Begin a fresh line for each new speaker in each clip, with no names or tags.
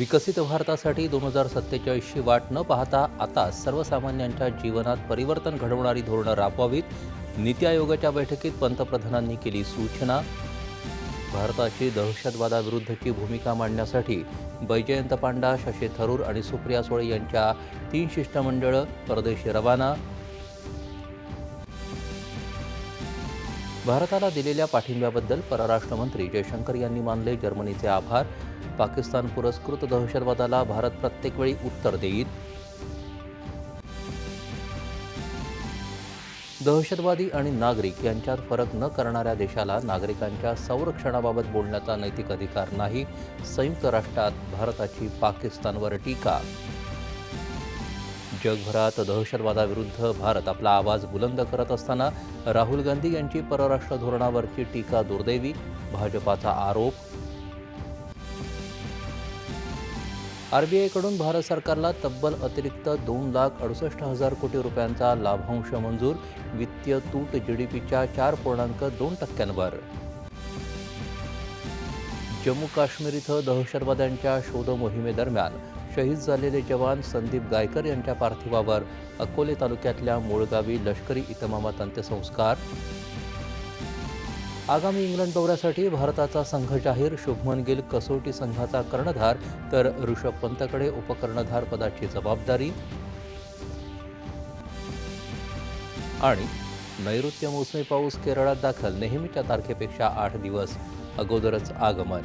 विकसित भारतासाठी दोन हजार सत्तेचाळीसची वाट न पाहता आता सर्वसामान्यांच्या जीवनात परिवर्तन घडवणारी धोरणं राबवावीत. नीती आयोगाच्या बैठकीत पंतप्रधानांनी केली सूचना. भारताची दहशतवादाविरुद्धची भूमिका मांडण्यासाठी बैजयंत पांडा शशी थरूर आणि सुप्रिया सुळे यांच्या तीन शिष्टमंडळं परदेशी रवाना. भारताला दिलेल्या पाठिंब्याबद्दल परराष्ट्र मंत्री जयशंकर यांनी मानले जर्मनीचे आभार. पाकिस्तान पुरस्कृत दहशतवादाला भारत प्रत्येक वेळी उत्तर देईल. दहशतवादी आणि नागरिक यांच्यात फरक न करणाऱ्या देशाला नागरिकांच्या संरक्षणाबाबत बोलण्याचा नैतिक अधिकार नाही संयुक्त राष्ट्रात भारताची पाकिस्तानवर टीका. जगभरात दहशतवादाविरुद्ध भारत आपला आवाज बुलंद करत असताना राहुल गांधी यांची परराष्ट्र धोरणावरची टीका दुर्दैवी भाजपाचा आरोप आरबीआयकडून भारत सरकारला तब्बल अतिरिक्त दोन लाख अडुसष्ट हजार कोटी रुपयांचा लाभांश मंजूर. वित्तीय तूट जीडीपीच्या चार पूर्णांक दोन टक्क्यांवर. जम्मू काश्मीर इथं दहशतवाद्यांच्या शोध मोहिमेदरम्यान शहीद झालेले जवान संदीप गायकर यांच्या पार्थिवावर अकोले तालुक्यातल्या मूळगावी लष्करी इतमामात अंत्यसंस्कार. आगामी इंग्लंड दौऱ्यासाठी भारताचा संघ जाहीर शुभमन गिल कसोटी संघाचा कर्णधार तर ऋषभ पंतकडे उपकर्णधार पदाची जबाबदारी. आणि नैऋत्य मोसमी पाऊस केरळात दाखल नेहमीच्या तारखेपेक्षा आठ दिवस अगोदरच आगमन.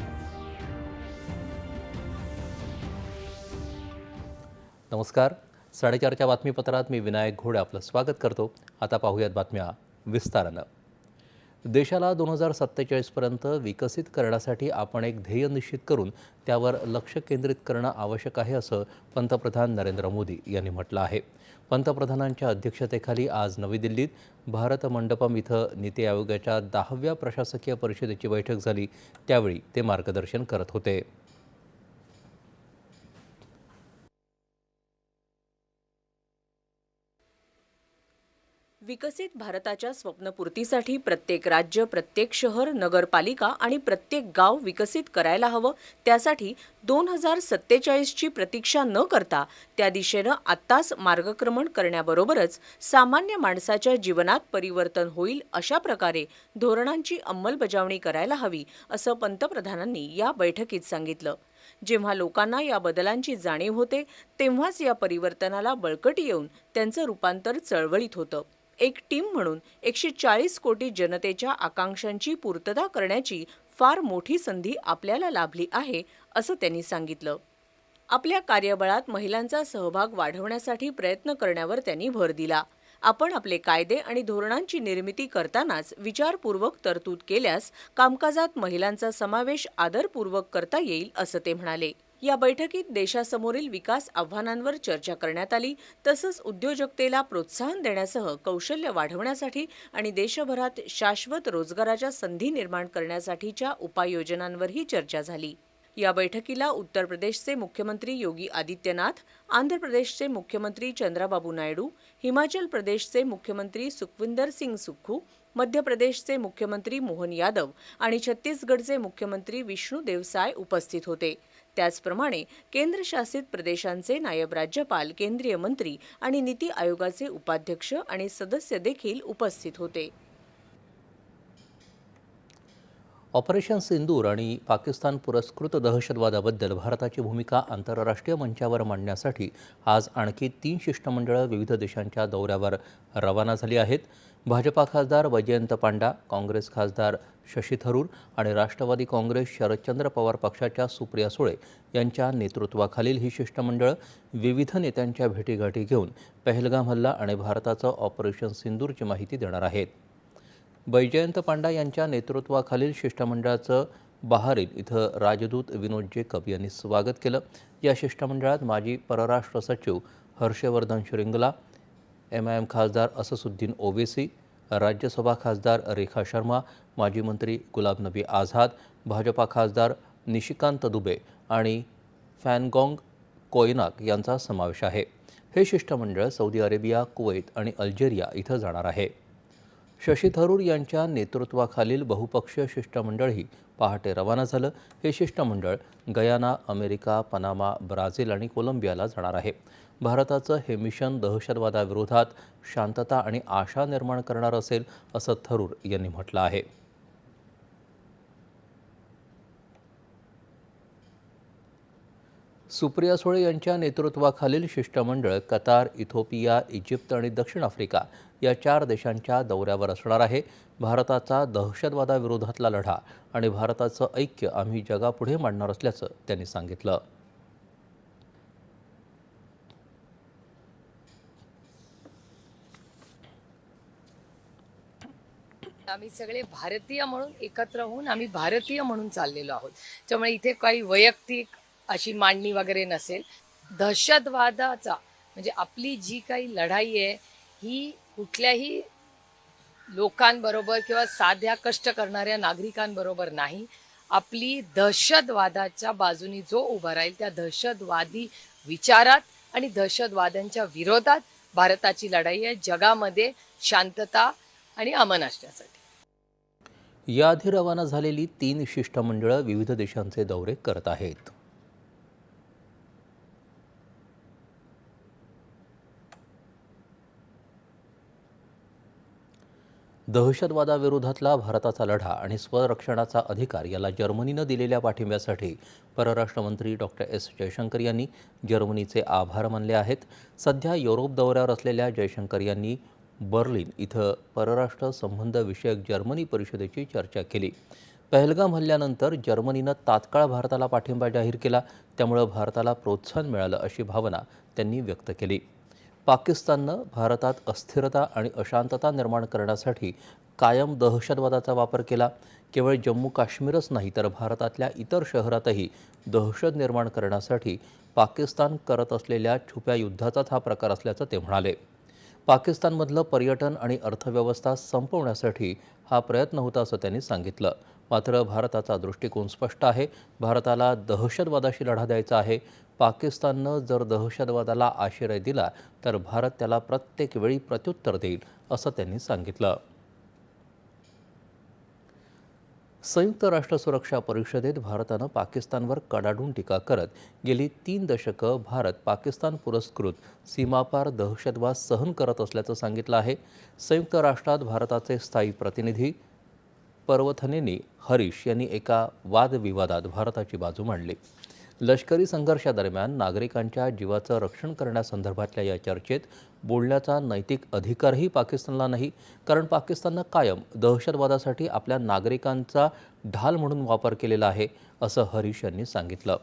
नमस्कार. साडेचारच्या बातमीपत्रात मी विनायक घोडे आपलं स्वागत करतो. आता पाहूयात बातम्या विस्तारानं. देशाला दोन हजार सत्तेचाळीसपर्यंत विकसित करण्यासाठी आपण एक ध्येय निश्चित करून त्यावर लक्ष केंद्रित करणं आवश्यक आहे असं पंतप्रधान नरेंद्र मोदी यांनी म्हटलं आहे. पंतप्रधानांच्या अध्यक्षतेखाली आज नवी दिल्लीत भारत मंडपम इथं नीती आयोगाच्या दहाव्या प्रशासकीय परिषदेची बैठक झाली. त्यावेळी ते मार्गदर्शन करत होते.
विकसित भारताच्या स्वप्नपूर्तीसाठी प्रत्येक राज्य प्रत्येक शहर नगरपालिका आणि प्रत्येक गाव विकसित करायला हवं. त्यासाठी दोन हजार सत्तेचाळीसची प्रतीक्षा न करता त्या दिशेनं आत्ताच मार्गक्रमण करण्याबरोबरच सामान्य माणसाच्या जीवनात परिवर्तन होईल अशा प्रकारे धोरणांची अंमलबजावणी करायला हवी असं पंतप्रधानांनी या बैठकीत सांगितलं. जेव्हा लोकांना या बदलांची जाणीव होते तेव्हाच या परिवर्तनाला बळकटी येऊन त्यांचं रूपांतर चळवळीत होतं. एक टीम म्हणून एकशे चाळीस कोटी जनतेच्या आकांक्षांची पूर्तता करण्याची फार मोठी संधी आपल्याला लाभली आहे असं त्यांनी सांगितलं. आपल्या कार्यबळात महिलांचा सहभाग वाढवण्यासाठी प्रयत्न करण्यावर त्यांनी भर दिला. आपण आपले कायदे आणि धोरणांची निर्मिती करतानाच विचारपूर्वक तरतूद केल्यास कामकाजात महिलांचा समावेश आदरपूर्वक करता येईल असं ते म्हणाले. या बैठकीत देशासमोरील विकास आव्हानांवर चर्चा करण्यात आली. तसंच उद्योजकतेला प्रोत्साहन देण्यासह कौशल्य वाढवण्यासाठी आणि देशभरात शाश्वत रोजगाराच्या संधी निर्माण करण्यासाठीच्या उपाययोजनांवरही चर्चा झाली. या बैठकीला उत्तर प्रदेशचे मुख्यमंत्री योगी आदित्यनाथ आंध्र प्रदेशचे मुख्यमंत्री चंद्राबाबू नायडू हिमाचल प्रदेशचे मुख्यमंत्री सुखविंदर सिंग सुक्खू मध्य प्रदेशचे मुख्यमंत्री मोहन यादव आणि छत्तीसगडचे मुख्यमंत्री विष्णू देवसाय उपस्थित होते. त्याचप्रमाणे केंद्रशासित प्रदेशांचे नायब राज्यपाल केंद्रीय मंत्री आणि नीती आयोगाचे उपाध्यक्ष आणि सदस्य देखील उपस्थित होते.
ऑपरेशन सिंदूर आणि पाकिस्तान पुरस्कृत दहशतवादाबद्दल भारताची भूमिका आंतरराष्ट्रीय मंचावर मांडण्यासाठी आज आणखी तीन शिष्टमंडळं विविध देशांच्या दौऱ्यावर रवाना झाली आहेत. भाजपा खासदार वैजयंत पांडा काँग्रेस खासदार शशी थरूर आणि राष्ट्रवादी काँग्रेस शरदचंद्र पवार पक्षाच्या सुप्रिया सुळे यांच्या नेतृत्वाखालील ही शिष्टमंडळ विविध नेत्यांच्या भेटीगाठी घेऊन पहलगाम हल्ला आणि भारताचं ऑपरेशन सिंदूरची माहिती देणार आहेत. वैजयंत पांडा यांच्या नेतृत्वाखालील शिष्टमंडळाचं बहारीन इथं राजदूत विनोद जेकब यांनी स्वागत केलं. या शिष्टमंडळात माजी परराष्ट्र सचिव Harshvardhan Shringla M I M खासदार अससुद्दीन ओवेसी राज्यसभा खासदार रेखा शर्मा माजी मंत्री गुलाब नबी आझाद भाजपा खासदार निशिकांत दुबे आणि फॅनगॉंग कोयनाक यांचा समावेश आहे. हे शिष्टमंडळ सौदी अरेबिया कुवैत आणि अल्जेरिया इथं जाणार आहे. शशी थरूर यांच्या नेतृत्वाखालील बहुपक्षीय शिष्टमंडळही पहाटे रवाना झालं. हे शिष्टमंडळ गयाना अमेरिका पनामा ब्राझील आणि कोलंबियाला जाणार आहे. भारताचं हे मिशन दहशतवादाविरोधात शांतता आणि आशा निर्माण करणार असेल असं थरूर यांनी म्हटलं आहे. सुप्रिया सुळे यांच्या नेतृत्वाखालील शिष्टमंडळ कतार इथोपिया इजिप्त आणि दक्षिण आफ्रिका या चार देशांच्या दौऱ्यावर असणार आहे. भारताचा दहशतवादाविरोधातला लढा आणि भारताचं ऐक्य आम्ही जगापुढे मांडणार असल्याचं त्यांनी सांगितलं.
आम्ही सगळे भारतीय म्हणून एकत्र होऊन आम्ही भारतीय म्हणून चाललेलो आहोत. त्यामुळे इथे काही वैयक्तिक अशी मांडणी वगैरे नसेल. दहशतवादाचा म्हणजे आपली जी काही लढाई आहे ही कुठल्याही लोकांबरोबर किंवा साध्या कष्ट करणाऱ्या नागरिकांबरोबर नाही. आपली दहशतवादाच्या बाजूनी जो उभा राहील त्या दहशतवादी विचारात आणि दहशतवाद्यांच्या विरोधात भारताची लढाई आहे. जगामध्ये शांतता आणि अमन असण्यासाठी
याआधी रवाना झालेली तीन शिष्टमंडळं विविध देशांचे दौरे करत आहेत. दहशतवादाविरोधातला भारताचा लढा आणि स्वरक्षणाचा अधिकार याला जर्मनीनं दिलेल्या पाठिंब्यासाठी परराष्ट्र मंत्री डॉक्टर एस. जयशंकर यांनी जर्मनीचे आभार मानले आहेत. सध्या युरोप दौऱ्यावर असलेल्या जयशंकर यांनी बर्लिन इथं परराष्ट्र संबंधविषयक जर्मनी परिषदेची चर्चा केली. पहलगाम हल्ल्यानंतर जर्मनीनं तात्काळ भारताला पाठिंबा जाहीर केला. त्यामुळं भारताला प्रोत्साहन मिळालं अशी भावना त्यांनी व्यक्त केली. पाकिस्ताननं भारतात अस्थिरता आणि अशांतता निर्माण करण्यासाठी कायम दहशतवादाचा वापर केला. केवळ जम्मू काश्मीरच नाही तर भारतातल्या इतर शहरातही दहशत निर्माण करण्यासाठी पाकिस्तान करत असलेल्या छुप्या युद्धाचाच हा प्रकार असल्याचं ते म्हणाले. पाकिस्तानमधलं पर्यटन आणि अर्थव्यवस्था संपवण्यासाठी हा प्रयत्न होता असं त्यांनी सांगितलं. मात्र भारताचा दृष्टिकोन स्पष्ट आहे. भारताला दहशतवादाशी लढा द्यायचा आहे. पाकिस्ताननं जर दहशतवादाला आश्रय दिला तर भारत त्याला प्रत्येक वेळी प्रत्युत्तर देईल असं त्यांनी सांगितलं. संयुक्त राष्ट्र सुरक्षा परिषदेत भारतानं पाकिस्तानवर कडाडून टीका करत गेली तीन दशकं भारत पाकिस्तान पुरस्कृत सीमापार दहशतवाद सहन करत असल्याचं सांगितलं आहे. संयुक्त राष्ट्रात भारताचे स्थायी प्रतिनिधी पर्वथनेनी हरीश यांनी एका वादविवादात भारताची बाजू मांडली. लष्करी संघर्षादरम्यान नागरिकांच्या जीवाचं रक्षण करण्यासंदर्भातल्या या चर्चेत बोलण्याचा नैतिक अधिकारही पाकिस्तानला नाही कारण पाकिस्ताननं कायम दहशतवादासाठी आपल्या नागरिकांचा ढाल म्हणून वापर केलेला आहे असं हरीश यांनी सांगितलं.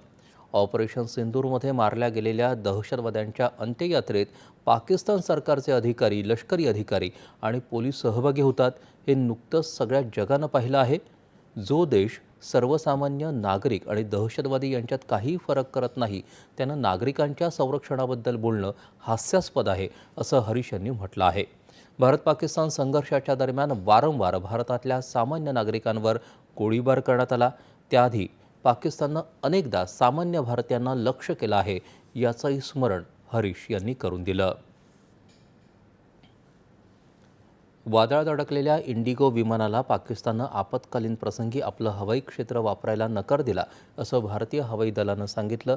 ऑपरेशन सिंदूरमध्ये मारल्या गेलेल्या दहशतवाद्यांच्या अंत्ययात्रेत पाकिस्तान सरकारचे अधिकारी लष्करी अधिकारी आणि पोलीस सहभागी होतात हे नुकतंच सगळ्या जगानं पाहिलं आहे. जो देश सर्वसामान्य नागरिक आणि दहशतवादी यांच्यात काही फरक करत नाही त्यानं नागरिकांच्या संरक्षणाबद्दल बोलणं हास्यास्पद आहे असं हरीश यांनी म्हटलं आहे. भारत पाकिस्तान संघर्षाच्या दरम्यान वारंवार भारतातल्या सामान्य नागरिकांवर गोळीबार करण्यात आला. त्याआधी पाकिस्ताननं अनेकदा सामान्य भारतीयांना लक्ष केलं आहे याचंही स्मरण हरीश यांनी करून दिलं. वादळात अडकलेल्या इंडिगो विमानाला पाकिस्ताननं आपत्कालीन प्रसंगी आपलं हवाई क्षेत्र वापरायला नकार दिला असं भारतीय हवाई दलानं सांगितलं.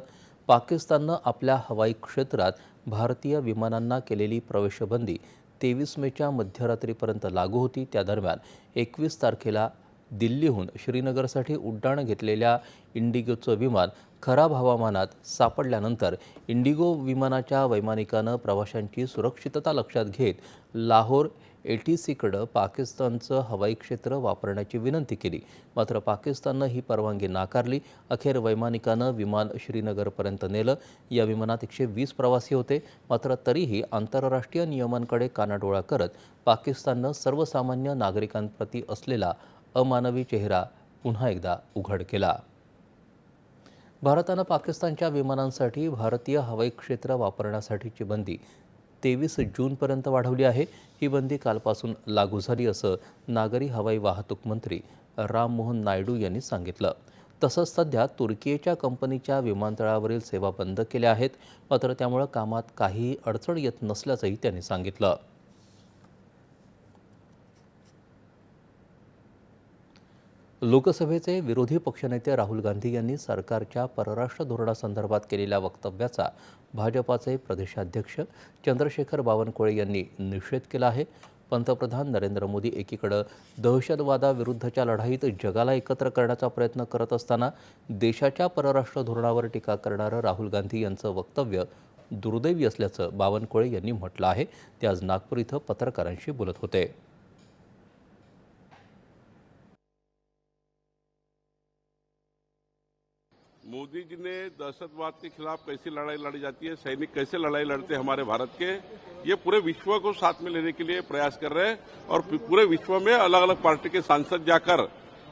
पाकिस्ताननं आपल्या हवाई क्षेत्रात भारतीय विमानांना केलेली प्रवेशबंदी तेवीस मेच्या मध्यरात्रीपर्यंत लागू होती. त्या दरम्यान एकवीस तारखेला दिल्लीहून श्रीनगरसाठी उड्डाण घेतलेल्या इंडिगोचं विमान खराब हवामानात सापडल्यानंतर इंडिगो विमानाच्या वैमानिकानं प्रवाशांची सुरक्षितता लक्षात घेत लाहोर ए टी सीकडं पाकिस्तानचं हवाई क्षेत्र वापरण्याची विनंती केली. मात्र पाकिस्ताननं ही परवानगी नाकारली. अखेर वैमानिकानं विमान श्रीनगरपर्यंत नेलं. या विमानात एकशे वीस प्रवासी होते. मात्र तरीही आंतरराष्ट्रीय नियमांकडे कानाडोळा करत पाकिस्ताननं सर्वसामान्य नागरिकांप्रती असलेला अमानवी चेहरा पुन्हा एकदा उघड केला. भारतानं पाकिस्तानच्या विमानांसाठी भारतीय हवाई क्षेत्र वापरण्यासाठीची बंदी तेवीस जूनपर्यंत वाढवली आहे. ही बंदी कालपासून लागू झाली असं नागरी हवाई वाहतूक मंत्री राममोहन नायडू यांनी सांगितलं. तसंच सध्या तुर्कीच्या कंपनीच्या विमानतळावरील सेवा बंद केल्या आहेत. मात्र त्यामुळं कामात काहीही अडचण येत नसल्याचंही त्यांनी सांगितलं. लोकसभेचे विरोधी पक्षनेते राहुल गांधी यांनी सरकारच्या परराष्ट्र धोरणासंदर्भात केलेल्या वक्तव्याचा भाजपाचे प्रदेशाध्यक्ष चंद्रशेखर बावनकुळे यांनी निषेध केला आहे. पंतप्रधान नरेंद्र मोदी एकीकडं दहशतवादाविरुद्धच्या लढाईत जगाला एकत्र करण्याचा प्रयत्न करत असताना देशाच्या परराष्ट्र धोरणावर टीका करणारं राहुल गांधी यांचं वक्तव्य दुर्दैवी असल्याचं बावनकुळे यांनी म्हटलं आहे. ते आज नागपूर इथं पत्रकारांशी बोलत होते.
मोदी जी ने दहशतवाद के खिलाफ कैसी लड़ाई लड़ी जाती है, सैनिक कैसे लड़ाई लड़ते हैं हमारे भारत के, ये पूरे विश्व को साथ में लेने के लिए प्रयास कर रहे हैं और पूरे विश्व में अलग अलग पार्टी के सांसद जाकर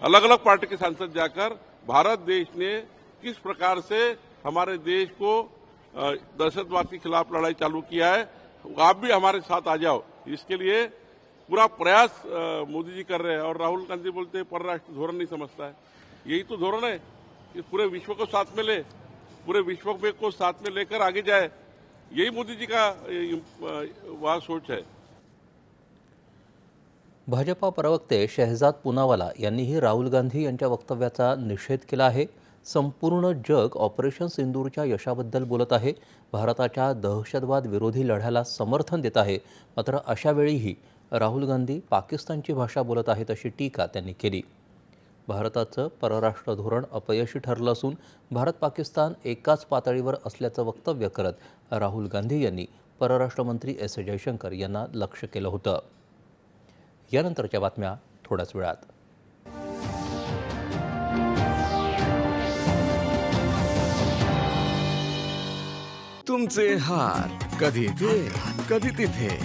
अलग अलग पार्टी के सांसद जाकर भारत देश ने किस प्रकार से हमारे देश को दहशतवाद के खिलाफ लड़ाई चालू किया है, आप भी हमारे साथ आ जाओ। इसके लिए पूरा प्रयास मोदी जी कर रहे हैं और राहुल गांधी बोलते हैं, परराष्ट्र धोरण नहीं समझता है। यही तो धोरण है। इस पूरे विश्व को साथ में ले पूरे विश्व को साथ में लेकर आगे जाए यही मोदी जी का अ, वह सोच है।
भाजपा प्रवक्ते शहजाद पुनावाला यांनीही राहुल गांधी यांच्या वक्तव्याचा निषेध केला आहे. संपूर्ण जग ऑपरेशन सिंदूरच्या यशाबद्दल बोलत आहे. भारताच्या दहशतवाद विरोधी लढ्याला समर्थन देत आहे. मात्र अशावेळीही राहुल गांधी पाकिस्तानची भाषा बोलत आहेत अशी टीका त्यांनी केली. भारताचं परराष्ट्र धोरण अपयशी ठरलं असून भारत पाकिस्तान एकाच पातळीवर असल्याचं वक्तव्य करत राहुल गांधी यांनी परराष्ट्रमंत्री एस जयशंकर यांना लक्ष केलं होतं. यानंतरच्या बातम्या थोड्याच वेळात.
तुमचे हार कधी इथे कधी तिथे?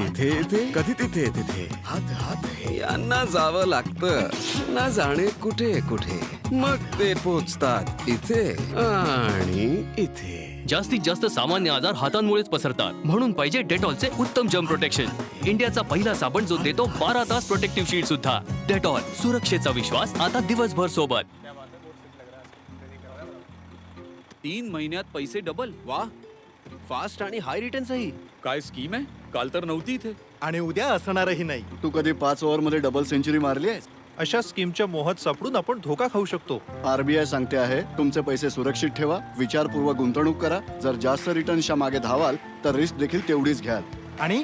इथे इथे कधी तिथे? तिथे? हात हात यांना जावं लागतं. ना जाणे कुठे कुठे. मग ते पोचतात इथे आणि इथे.
जास्तीत जास्त सामान्य आजार हातांमुळेच पसरतात. म्हणून पाहिजे डेटॉलचे उत्तम जर्म प्रोटेक्शन इंडियाचा पहिला साबण जो देतो बारा तास प्रोटेक्टिव्ह शीट सुद्धा. डेटॉल सुरक्षेचा विश्वास आता दिवसभर सोबत.
तीन महिन्यात पैसे डबल वा फास्ट आणि हाय रिटर्न्सही काय स्कीम आहे? काल तर नव्हती इथे.
आणि उद्या असणारही नाही.
तू कधी पाच ओव्हरमध्ये डबल सेंचुरी मारली आहेस?
अशा स्कीमच्या मोहात सापडून आपण धोका खाऊ शकतो.
आरबीआय सांगते आहे तुमचे पैसे सुरक्षित ठेवा विचारपूर्वक गुंतवणूक करा जर जास्त रिटर्न्सच्या मागे धावाल तर रिस्क देखील तेवढीच घ्याल.
आणि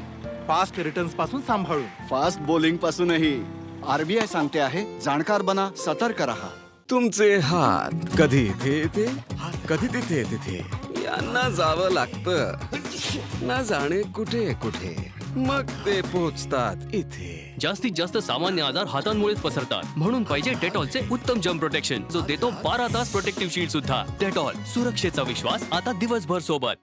फास्ट रिटर्न्सपासून सांभाळून.
Fast bowling पासूनही. आरबीआय सांगते आहे जाणकार बना सतर्क रहा.
तुमचे हात कधी इथे इथे कधी तिथे तिथे यांना जावं लागतं. ना जाणे कुठे कुठे? मग ते पोचतात इथे.
जास्तीत जास्त सामान्य आजार हातांमुळेच पसरतात. म्हणून पाहिजे डेटॉलचे उत्तम जर्म प्रोटेक्शन जो देतो बारा तास प्रोटेक्टिव्ह शीट सुद्धा. डेटॉल सुरक्षेचा विश्वास आता दिवसभर सोबत.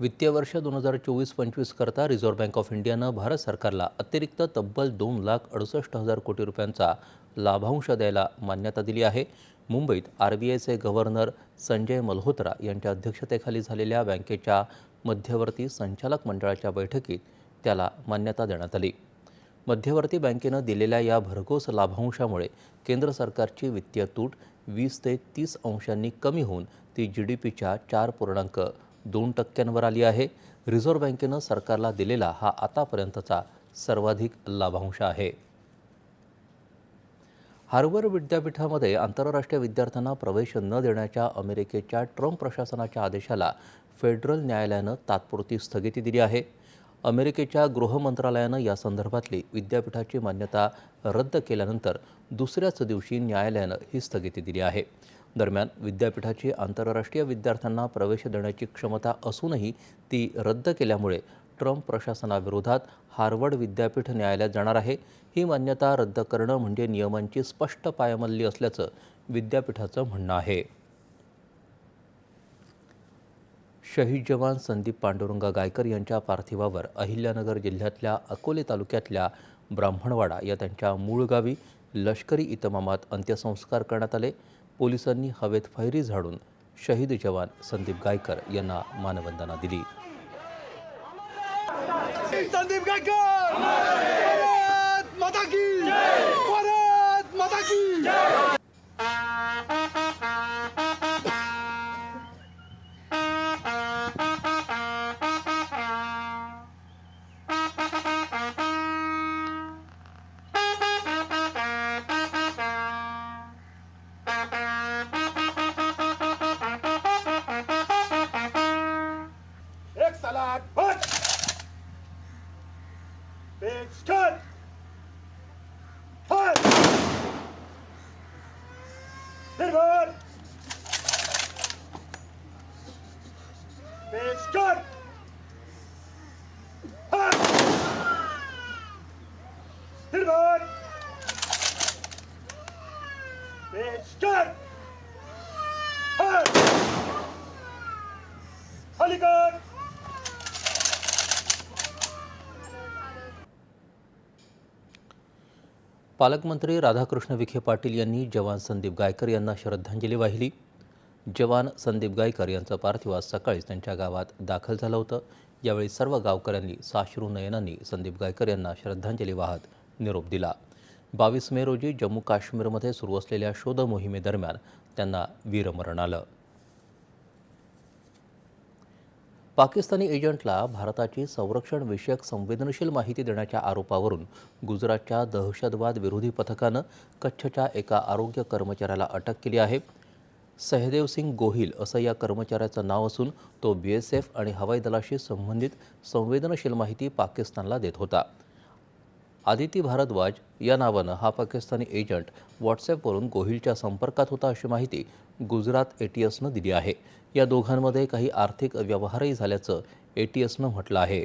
वित्तीय वर्ष दोन हजार चोवीस पंचवीस करता रिझर्व्ह बँक ऑफ इंडियानं भारत सरकारला अतिरिक्त तब्बल दोन लाख अडुसष्ट हजार कोटी रुपयांचा लाभांश द्यायला मान्यता दिली आहे. मुंबईत आर बी आयचे गव्हर्नर संजय मल्होत्रा यांच्या अध्यक्षतेखाली झालेल्या बँकेच्या मध्यवर्ती संचालक मंडळाच्या बैठकीत त्याला मान्यता देण्यात आली. मध्यवर्ती बँकेनं दिलेल्या या भरघोस लाभांशामुळे केंद्र सरकारची वित्तीय तूट वीस ते तीस अंशांनी कमी होऊन ती जी डी पीच्या चार पूर्णांक दोन टक्क्यांवर आली आहे. रिझर्व्ह बँकेनं सरकारला दिलेला हा आतापर्यंतचा सर्वाधिक लाभांश आहे. हार्वर्ड विद्यापीठामध्ये आंतरराष्ट्रीय विद्यार्थ्यांना प्रवेश न देण्याच्या अमेरिकेच्या ट्रम्प प्रशासनाच्या आदेशाला फेडरल न्यायालयानं तात्पुरती स्थगिती दिली आहे. अमेरिकेच्या गृह मंत्रालयानं या संदर्भातली विद्यापीठाची मान्यता रद्द केल्यानंतर दुसऱ्याच दिवशी न्यायालयानं ही स्थगिती दिली आहे. दरम्यान विद्यापीठाची आंतरराष्ट्रीय विद्यार्थ्यांना प्रवेश देण्याची क्षमता असूनही ती रद्द केल्यामुळे ट्रम्प प्रशासनाविरोधात हार्वर्ड विद्यापीठ न्यायालयात जाणार आहे. ही मान्यता रद्द करणं म्हणजे नियमांची स्पष्ट पायमल्ली असल्याचं विद्यापीठाचं म्हणणं आहे. शहीद जवान संदीप पांडुरंगा गायकर यांच्या पार्थिवावर अहिल्यानगर जिल्ह्यातल्या अकोले तालुक्यातल्या ब्राह्मणवाडा या त्यांच्या मूळ गावी लष्करी इतमामात अंत्यसंस्कार करण्यात आले. पोलिसांनी हवेत फैरी झाडून शहीद जवान संदीप गायकर यांना मानवंदना दिली.
संदीप गायकर भारत माता की भारत माता की
पालकमंत्री राधाकृष्ण विखे पाटील यांनी जवान संदीप गायकर यांना श्रद्धांजली वाहिली. जवान संदीप गायकर यांचं पार्थिव आज सकाळीच त्यांच्या गावात दाखल झालं होतं. यावेळी सर्व गावकऱ्यांनी साश्रू नयनांनी संदीप गायकर यांना श्रद्धांजली वाहत निरोप दिला. बावीस मे रोजी जम्मू काश्मीरमध्ये सुरू असलेल्या शोध मोहिमेदरम्यान त्यांना वीरमरण आलं. पाकिस्तानी एजंटला भारताची संरक्षण विषयक संवेदनशील माहिती देण्याच्या आरोपावरून गुजरातच्या दहशतवाद विरोधी पथकानं कच्छच्या एका आरोग्य कर्मचाऱ्याला अटक केली आहे. सहदेव सिंग गोहिल असं या कर्मचाऱ्याचं नाव असून तो बी एस एफ आणि हवाई दलाशी संबंधित संवेदनशील माहिती पाकिस्तानला देत होता. आदिती भारद्वाज या नावानं हा पाकिस्तानी एजंट व्हॉट्सॲपवरून गोहिलच्या संपर्कात होता अशी माहिती गुजरात ए टी एसनं दिली आहे. या दोघांमध्ये काही आर्थिक व्यवहारही झाल्याचं ए टी एसनं म्हटलं आहे.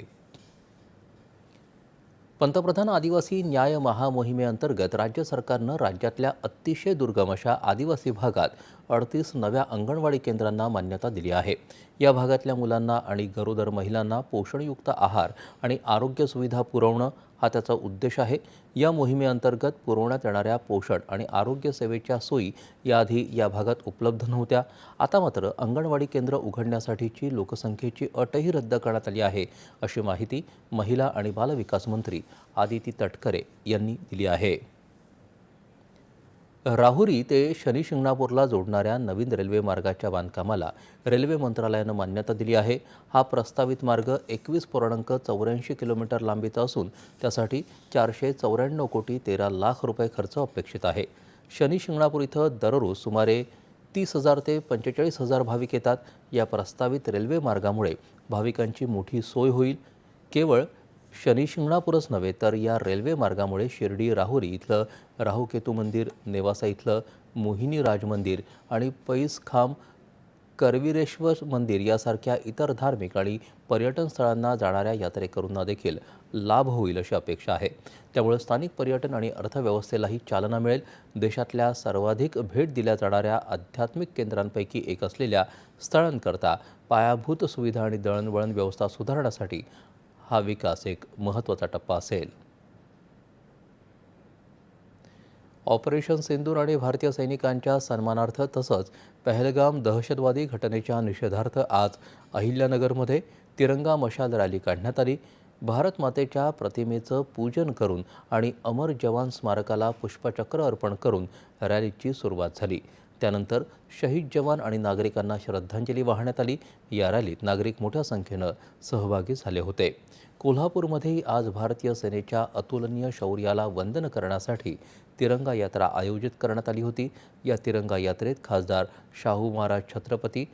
पंतप्रधान आदिवासी न्याय महामोहिमेअंतर्गत राज्य सरकारनं राज्यातल्या अतिशय दुर्गम अशा आदिवासी भागात अडतीस नव्या अंगणवाडी केंद्रांना मान्यता दिली आहे. या भागातल्या मुलांना आणि गरोदर महिलांना पोषणयुक्त आहार आणि आरोग्य सुविधा पुरवणं हा त्याचा उद्देश आहे. या मोहिमेअंतर्गत पुरवण्यात येणाऱ्या पोषण आणि आरोग्य सेवेच्या सोयी याआधी या भागात उपलब्ध नव्हत्या. आता मात्र अंगणवाडी केंद्र उघडण्यासाठीची लोकसंख्येची अटही रद्द करण्यात आली आहे अशी माहिती महिला आणि बालविकास मंत्री आदिती तटकरे यांनी दिली आहे. राहुरी ते शनी शिंगणापूरला जोडणाऱ्या नवीन रेल्वे मार्गाच्या बांधकामाला रेल्वे मंत्रालयानं मान्यता दिली आहे. हा प्रस्तावित मार्ग एकवीस पूर्णांक चौऱ्याऐंशी किलोमीटर लांबीचा असून त्यासाठी चारशे चौऱ्याण्णव कोटी तेरा लाख रुपये खर्च अपेक्षित आहे. शनी शिंगणापूर इथं दररोज सुमारे तीस हजार ते पंचेचाळीस हजार भाविक येतात. या प्रस्तावित रेल्वे मार्गामुळे भाविकांची मोठी सोय होईल. केवळ शनी शिंगणापूरच नव्हे तर या रेल्वे मार्गामुळे शिर्डी राहुरी इथलं राहुकेतू मंदिर नेवासा इथलं मोहिनी राज मंदिर आणि पैस खांब करवीरेश्वर मंदिर यासारख्या इतर धार्मिक आणि पर्यटन स्थळांना जाणाऱ्या यात्रेकरूंना देखील लाभ होईल अशी अपेक्षा आहे. त्यामुळे स्थानिक पर्यटन आणि अर्थव्यवस्थेलाही चालना मिळेल. देशातल्या सर्वाधिक भेट दिल्या जाणाऱ्या आध्यात्मिक केंद्रांपैकी एक असलेल्या स्थळांकरता पायाभूत सुविधा आणि दळणवळण व्यवस्था सुधारण्यासाठी हा विकास एक महत्त्वाचा टप्पा असेल. ऑपरेशन सिंदूर आणि भारतीय सैनिकांच्या सन्मानार्थ तसंच पहलगाम दहशतवादी घटनेच्या निषेधार्थ आज अहिल्यानगरमध्ये तिरंगा मशाल रॅली काढण्यात आली. भारत मातेच्या प्रतिमेचं पूजन करून आणि अमर जवान स्मारकाला पुष्पचक्र अर्पण करून रॅलीची सुरुवात झाली. त्यानंतर शहीद जवान आणि नागरिकांना श्रद्धांजली वाहण्यात आली. या रॅलीत नागरिक मोठ्या संख्येनं सहभागी झाले होते. कोल्हापूरमध्ये आज भारतीय सेनेच्या अतुलनीय शौर्याला वंदन करण्यासाठी तिरंगा यात्रा आयोजित करण्यात आली होती. या तिरंगा यात्रेत खासदार शाहू महाराज छत्रपती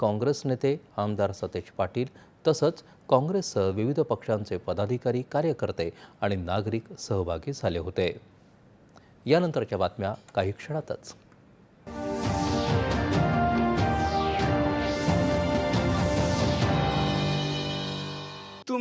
काँग्रेस नेते आमदार सतेज पाटील तसंच काँग्रेससह विविध पक्षांचे पदाधिकारी कार्यकर्ते आणि नागरिक सहभागी झाले होते. यानंतरच्या बातम्या काही क्षणातच.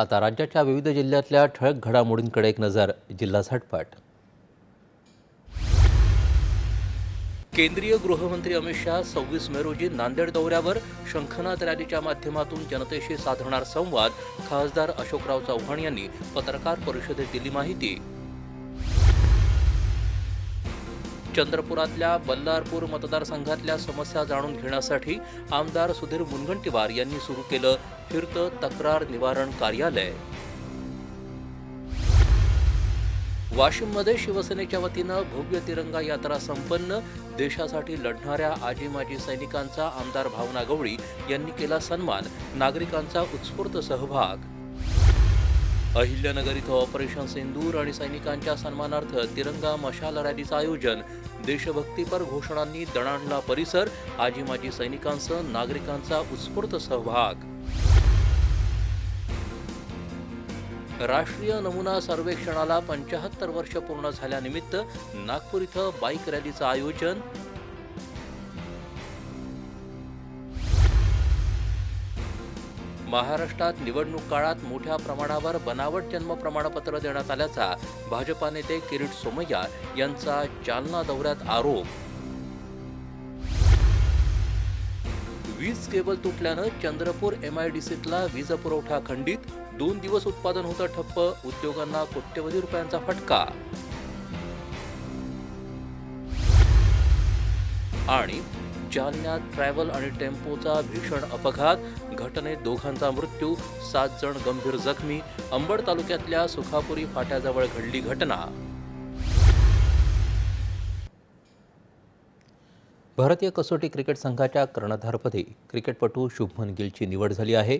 आता राज्याच्या विविध जिल्ह्यातल्या ठळक घडामोडींकडे एक नजर जिल्हा झटपट केंद्रीय गृहमंत्री अमित शहा सव्वीस मे रोजी नांदेड दौऱ्यावर शंखनाथ रॅलीच्या माध्यमातून जनतेशी साधणार संवाद खासदार अशोकराव चव्हाण यांनी पत्रकार परिषदेत दिली माहिती. चंद्रपुरातल्या बल्लारपूर मतदारसंघातल्या समस्या जाणून घेण्यासाठी आमदार सुधीर मुनगंटीवार यांनी सुरू केलं फिरतं तक्रार निवारण कार्यालय. वाशिममध्ये शिवसेनेच्या वतीनं भव्य तिरंगा यात्रा संपन्न. देशासाठी लढणाऱ्या आजी माजी सैनिकांचा आमदार भावना गवळी यांनी केला सन्मान. नागरिकांचा उत्स्फूर्त सहभाग. अहिल्यानगर इथं ऑपरेशन सिंदूर आणि सैनिकांच्या सन्मानार्थ तिरंगा मशाल रॅलीचं आयोजन. देशभक्तीपर घोषणांनी दणाणला परिसर आजी माजी सैनिकांसह नागरिकांचा उत्स्फूर्त सहभाग. राष्ट्रीय नमुना सर्वेक्षणाला पंचाहत्तर वर्ष पूर्ण झाल्यानिमित्त नागपूर इथं बाईक रॅलीचं आयोजन महाराष्ट्रात निवडणूक काळात मोठ्या प्रमाणावर बनावट जन्म प्रमाणपत्र देण्यात आल्याचा भाजपा नेते किरीट सोमय्या यांचा जालना दौऱ्यात आरोप. वीज केबल तुटल्यानं चंद्रपूर एमआयडीसीतला वीज पुरवठा खंडित दोन दिवस उत्पादन होतं ठप्प उद्योगांना कोट्यवधी रुपयांचा फटका. आणि जालन्यात ट्रॅव्हल आणि टेम्पोचा भीषण अपघात. घटनेत दोघांचा मृत्यू सात जण गंभीर जखमी. अंबड तालुक्यातल्या सुखापुरी फाट्याजवळ घडली घटना. भारतीय कसोटी क्रिकेट संघाच्या कर्णधारपदी क्रिकेटपटू शुभमन गिलची निवड झाली आहे.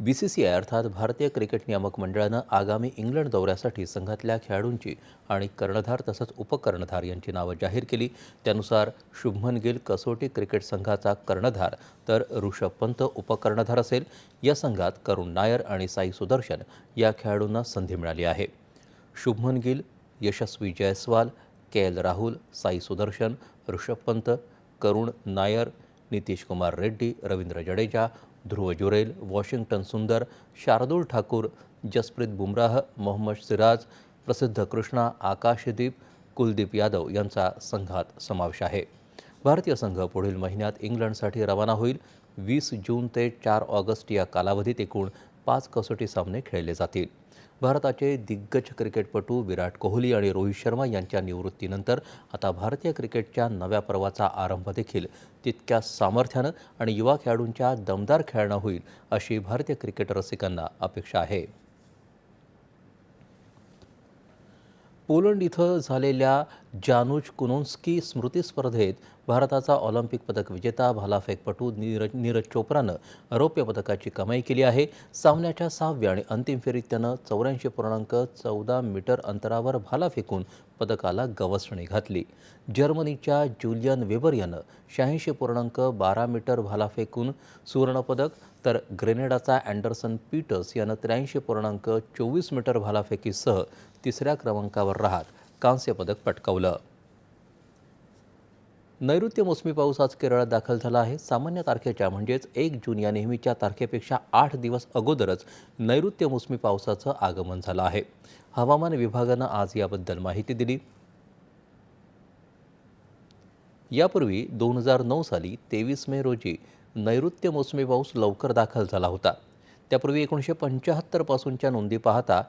बी सी सी आय अर्थात भारतीय क्रिकेट नियामक मंडळानं आगामी इंग्लंड दौऱ्यासाठी संघातल्या खेळाडूंची आणि कर्णधार तसंच उपकर्णधार यांची नावं जाहीर केली. त्यानुसार शुभमन गिल कसोटी क्रिकेट संघाचा कर्णधार तर ऋषभ पंत उपकर्णधार असेल. या संघात करुण नायर आणि साई सुदर्शन या खेळाडूंना संधी मिळाली आहे. Shubman Gill Yashasvi Jaiswal K L Rahul Sai Sudharsan Rishabh Pant Karun Nair Nitish Kumar Reddy Ravindra Jadeja Dhruv Jurel Washington Sundar Shardul Thakur Jasprit Bumrah Mohammed Siraj प्रसिद्ध कृष्णा आकाशदीप कुलदीप यादव यांचा संघात समावेश आहे. भारतीय संघ पुढील महिन्यात इंग्लंडसाठी रवाना होईल. वीस जून ते चार ऑगस्ट या कालावधीत एकूण पाच कसोटी सामने खेळले जातील. भारताचे दिग्गज क्रिकेटपटू विराट कोहली आणि रोहित शर्मा यांच्या निवृत्तीनंतर आता भारतीय क्रिकेटच्या नव्या पर्वाचा आरंभ देखील तितक्या सामर्थ्यानं आणि युवा खेळाडूंच्या दमदार खेळणं होईल अशी भारतीय क्रिकेट रसिकांना अपेक्षा आहे. पोलंड इथं झालेल्या जानुज कुनोन्स्की स्मृती स्पर्धेत भारताचा ऑलिम्पिक पदक विजेता भालाफेकपटू नीरज नीरज चोप्रानं रौप्य पदकाची कमाई केली आहे. सामन्याच्या सहाव्या आणि अंतिम फेरीत त्यानं चौऱ्याऐंशी पूर्णांक चौदा मीटर अंतरावर भाला फेकून पदकाला गवसणी घातली. जर्मनीच्या ज्युलियन वेबर यानं शहाऐंशी पूर्णांक बारा मीटर भाला फेकून सुवर्णपदक तर ग्रेनेडाचा अँडरसन पीटर्स यानं त्र्याऐंशी पूर्णांक चोवीस मीटर भालाफेकीसह तिसऱ्या क्रमांकावर राहत कांस्य पदक पटकावलं. नैऋत्य मोसमी पाऊस आज केरळात दाखल झाला आहे. सामान्य तारखेच्या म्हणजेच एक जून या नेहमीच्या तारखेपेक्षा आठ दिवस अगोदरच नैऋत्य मोसमी पावसाचं आगमन झालं आहे. हवामान विभागानं आज याबद्दल माहिती दिली. यापूर्वी दोन हजार नऊ साली तेवीस मे रोजी नैऋत्य मोसमी पाऊस लवकर दाखल झाला होता. त्यापूर्वी एकोणीसशे पंच्याहत्तरपासूनच्या नोंदी पाहता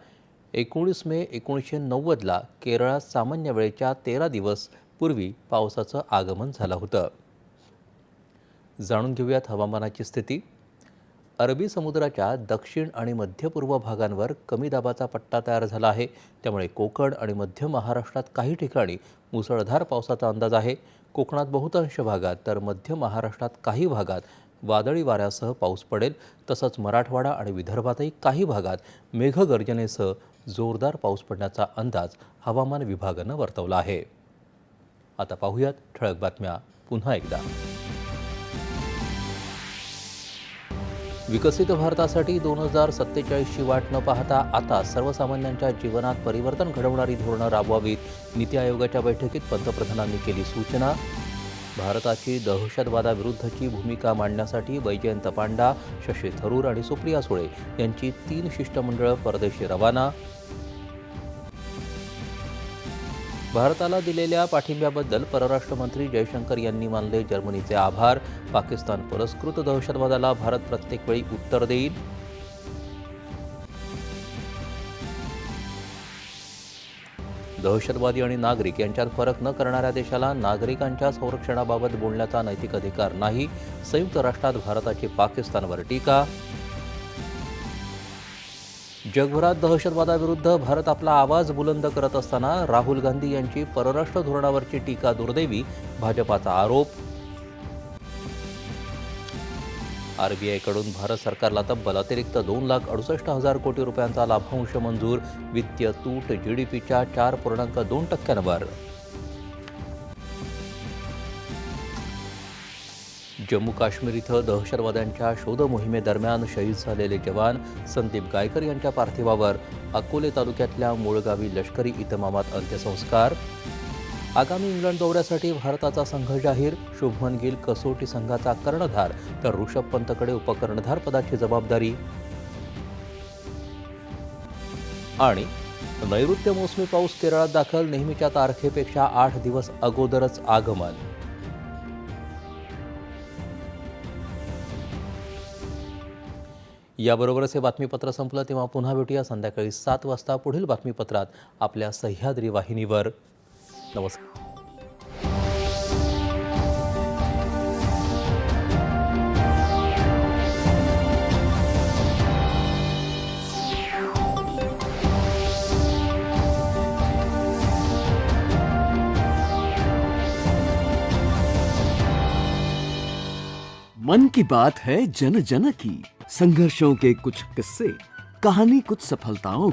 एकोणीस मे एकोणीसशे नव्वदला केरळात सामान्य वेळेच्या तेरा दिवस पूर्वी पावसाचं आगमन झालं होतं. जाणून घेऊयात हवामानाची स्थिती. अरबी समुद्राच्या दक्षिण आणि मध्य पूर्व भागांवर कमी दाबाचा पट्टा तयार झाला आहे. त्यामुळे कोकण आणि मध्य महाराष्ट्रात काही ठिकाणी मुसळधार पावसाचा अंदाज आहे. कोकणात बहुतांश भागात तर मध्य महाराष्ट्रात काही भागात वादळी वाऱ्यासह पाऊस पडेल. तसंच मराठवाडा आणि विदर्भातही काही भागात मेघगर्जनेसह जोरदार पाऊस पडण्याचा अंदाज हवामान विभागानं वर्तवला आहे. आता पाहूयात ठळक बातम्या पुन्हा एकदा. विकसित भारतासाठी दोन हजार सत्तेचाळीसची वाट न पाहता आता सर्वसामान्यांच्या जीवनात परिवर्तन घडवणारी धोरणं राबवावीत. नीती आयोगाच्या बैठकीत पंतप्रधानांनी केली सूचना. भारताची दहशतवादाविरुद्धची भूमिका मांडण्यासाठी वैजयंत पांडा शशी थरूर आणि सुप्रिया सुळे यांची तीन शिष्टमंडळं परदेशी रवाना. भारताला दिलेल्या पाठिंब्याबद्दल परराष्ट्र मंत्री जयशंकर यांनी मानले जर्मनीचे आभार. पाकिस्तान पुरस्कृत दहशतवादाला भारत प्रत्येक वेळी उत्तर देईल. दहशतवादी आणि नागरिक यांच्यात फरक न करणाऱ्या देशाला नागरिकांच्या संरक्षणाबाबत बोलण्याचा नैतिक अधिकार नाही. संयुक्त राष्ट्रात भारताची पाकिस्तानवर टीका जगभरात दहशतवादाविरुद्ध भारत आपला आवाज बुलंद करत असताना राहुल गांधी यांची परराष्ट्र धोरणावरची टीका दुर्दैवी भाजपाचा आरोप. आरबीआयकडून भारत सरकारला तब्बल अतिरिक्त दोन लाख अडुसष्ट हजार कोटी रुपयांचा लाभांश मंजूर वित्तीय तूट जीडीपीच्या चार पूर्णांक दोन टक्क्यांवर. जम्मू काश्मीर इथं दहशतवाद्यांच्या शोध मोहिमेदरम्यान शहीद झालेले जवान संदीप गायकर यांच्या पार्थिवावर अकोले तालुक्यातल्या मूळगावी लष्करी इतमामात अंत्यसंस्कार. आगामी इंग्लंड दौऱ्यासाठी भारताचा संघ जाहीर शुभमन गिल कसोटी संघाचा कर्णधार तर ऋषभ पंतकडे उपकर्णधार पदाची जबाबदारी. आणि नैऋत्य मोसमी पाऊस केरळात दाखल नेहमीच्या तारखेपेक्षा आठ दिवस अगोदरच आगमन. याबरोबरच हे बातमीपत्र संपलं, तेव्हा पुन्हा भेटूया संध्याकाळी सात वाजता पुढील बातमीपत्रात आपल्या सह्याद्री वाहिनीवर. नमस्कार.
मन की बात है जन जन की। संघर्षों के कुछ किस्से कहानी कुछ सफलताओं